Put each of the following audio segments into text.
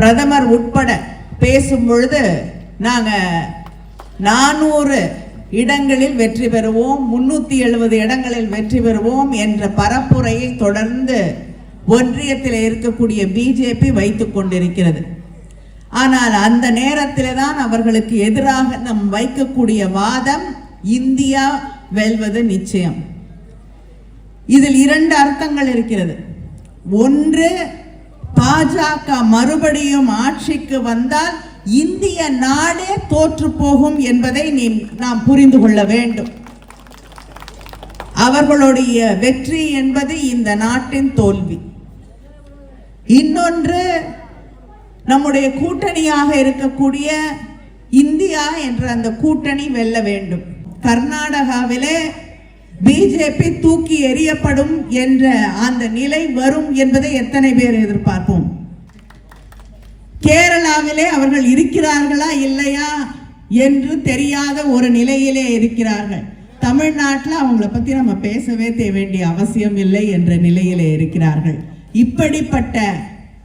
பிரதமர் உட்பட பேசும் பொழுது நாங்கள் நானூறு இடங்களில் வெற்றி பெறுவோம் முன்னூற்றி எழுபது இடங்களில் வெற்றி பெறுவோம் என்ற பரப்புரையை தொடர்ந்து ஒன்றியத்தில் இருக்கக்கூடிய பிஜேபி வைத்து கொண்டிருக்கிறது. ஆனால் அந்த நேரத்தில் தான் அவர்களுக்கு எதிராக நம் வைக்கக்கூடிய வாதம் இந்தியா வெல்வது நிச்சயம். இதில் இரண்டு அர்த்தங்கள் இருக்கிறது. ஒன்று பாஜக மறுபடியும் ஆட்சிக்கு வந்தால் இந்திய நாடே தோற்று போகும் என்பதை நீ நாம் புரிந்து கொள்ள வேண்டும். அவர்களுடைய வெற்றி என்பது இந்த நாட்டின் தோல்வி. இன்னொன்று நம்முடைய கூட்டணியாக இருக்கக்கூடிய இந்தியா என்ற அந்த கூட்டணி வெல்ல வேண்டும். கர்நாடகாவிலே பிஜேபி தூக்கி எறியப்படும் என்ற அந்த நிலை வரும் என்பதை எத்தனை பேர் எதிர்பார்ப்போம்? கேரளாவிலே அவர்கள் இருக்கிறார்களா இல்லையா என்று தெரியாத ஒரு நிலையிலே இருக்கிறார்கள். தமிழ்நாட்டில் அவங்கள பற்றி நம்ம பேசவே தே- வேண்டிய அவசியம் இல்லை என்ற நிலையிலே இருக்கிறார்கள். இப்படிப்பட்ட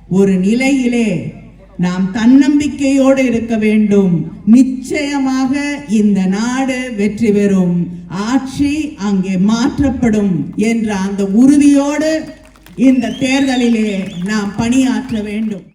ஒரு நிலையிலே நாம் தன்னம்பிக்கையோடு இருக்க வேண்டும். நிச்சயமாக இந்த நாடு வெற்றி பெறும். ஆட்சி அங்கே மாற்றப்படும் என்ற அந்த உறுதியோடு இந்த தேர்தலிலே நாம் பணியாற்ற வேண்டும்.